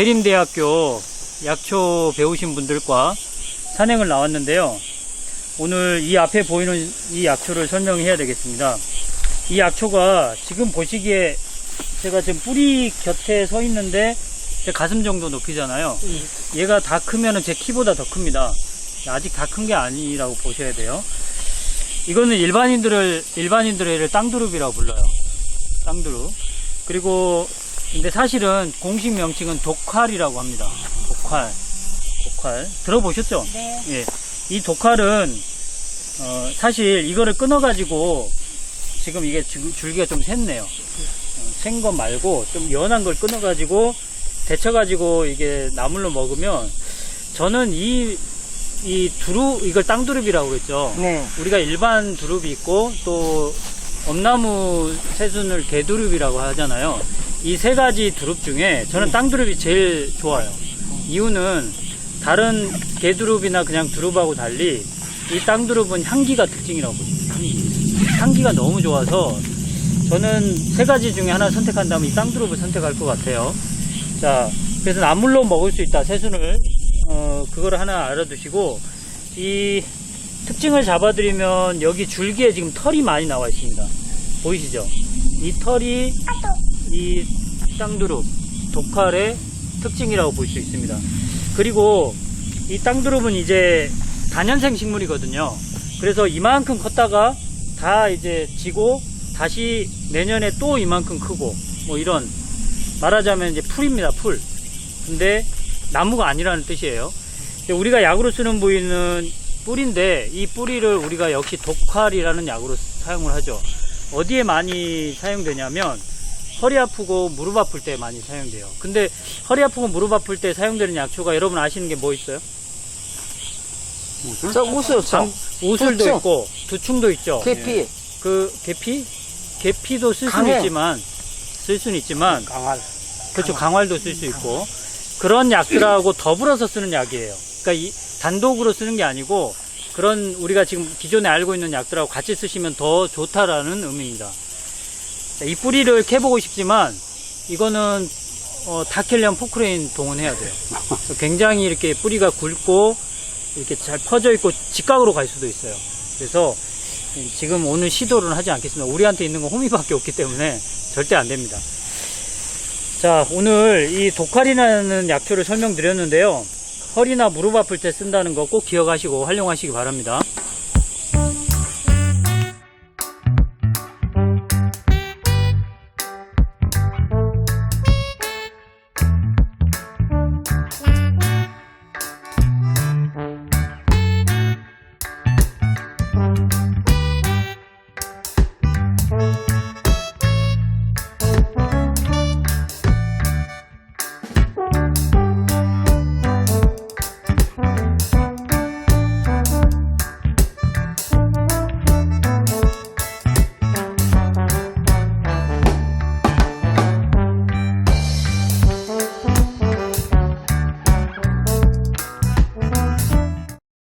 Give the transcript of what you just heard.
대림대학교 약초 배우신 분들과 산행을 나왔는데요. 오늘 이 앞에 보이는 이 약초를 설명해야 되겠습니다. 이 약초가 지금 보시기에 제가 지금 뿌리 곁에 서 있는데 제 가슴 정도 높이잖아요. 얘가 다 크면은 제 키보다 더 큽니다. 아직 다 큰 게 아니라고 보셔야 돼요. 이거는 일반인들을 일반인들을 땅두릅이라고 불러요. 땅두릅. 그리고 근데 사실은 공식 명칭은 독활이라고 합니다. 독활. 독활. 들어보셨죠? 네. 예. 이 독활은 어, 사실 이거를 끊어가지고 지금 이게 줄- 줄기가 좀 샜네요. 센 거 말고 좀 연한 걸 끊어가지고 데쳐가지고 이게 나물로 먹으면 저는 이, 이 두릅, 이걸 땅두릅이라고 그랬죠. 네. 우리가 일반 두릅이 있고 또 엄나무 새순을 개두릅이라고 하잖아요. 이 세 가지 두릅 중에 저는 땅두릅이 제일 좋아요. 이유는 다른 개두릅이나 그냥 두릅하고 달리 이 땅두릅은 향기가 특징이라고 보입니다. 향기. 향기가 너무 좋아서 저는 세 가지 중에 하나 선택한다면 이 땅두릅을 선택할 것 같아요. 자, 그래서 나물로 먹을 수 있다. 새순을 어, 그거를 하나 알아두시고 이 특징을 잡아드리면 여기 줄기에 지금 털이 많이 나와 있습니다. 보이시죠? 이 털이 이 땅두릅, 독칼의 특징이라고 볼 수 있습니다. 그리고 이 땅두릅은 이제 단연생 식물이거든요. 그래서 이만큼 컸다가 다 이제 지고 다시 내년에 또 이만큼 크고 뭐 이런 말하자면 이제 풀입니다, 풀. 근데 나무가 아니라는 뜻이에요. 우리가 약으로 쓰는 부위는 뿌리인데 이 뿌리를 우리가 역시 독활이라는 약으로 사용을 하죠. 어디에 많이 사용되냐면 허리 아프고 무릎 아플 때 많이 사용돼요. 근데 허리 아프고 무릎 아플 때 사용되는 약초가 여러분 아시는 게 뭐 있어요? 저 저. 장- 우술도 두충. 있고 두충도 있죠. 계피, 그 계피? 계피도 쓸 수는 강해. 있지만 쓸 수는 있지만 강할. 그렇죠. 강활도 쓸 수 있고 그런 약들하고 더불어서 쓰는 약이에요. 그러니까 이 단독으로 쓰는 게 아니고 그런 우리가 지금 기존에 알고 있는 약들하고 같이 쓰시면 더 좋다라는 의미입니다. 자, 이 뿌리를 캐보고 싶지만 이거는 어, 다 캐려면 포크레인 동원해야 돼요. 굉장히 이렇게 뿌리가 굵고 이렇게 잘 퍼져 있고 직각으로 갈 수도 있어요. 그래서 지금 오늘 시도를 하지 않겠습니다. 우리한테 있는 건 호미밖에 없기 때문에 절대 안 됩니다. 자, 오늘 이 독칼이라는 약초를 설명드렸는데요. 허리나 무릎 아플 때 쓴다는 거 꼭 기억하시고 활용하시기 바랍니다.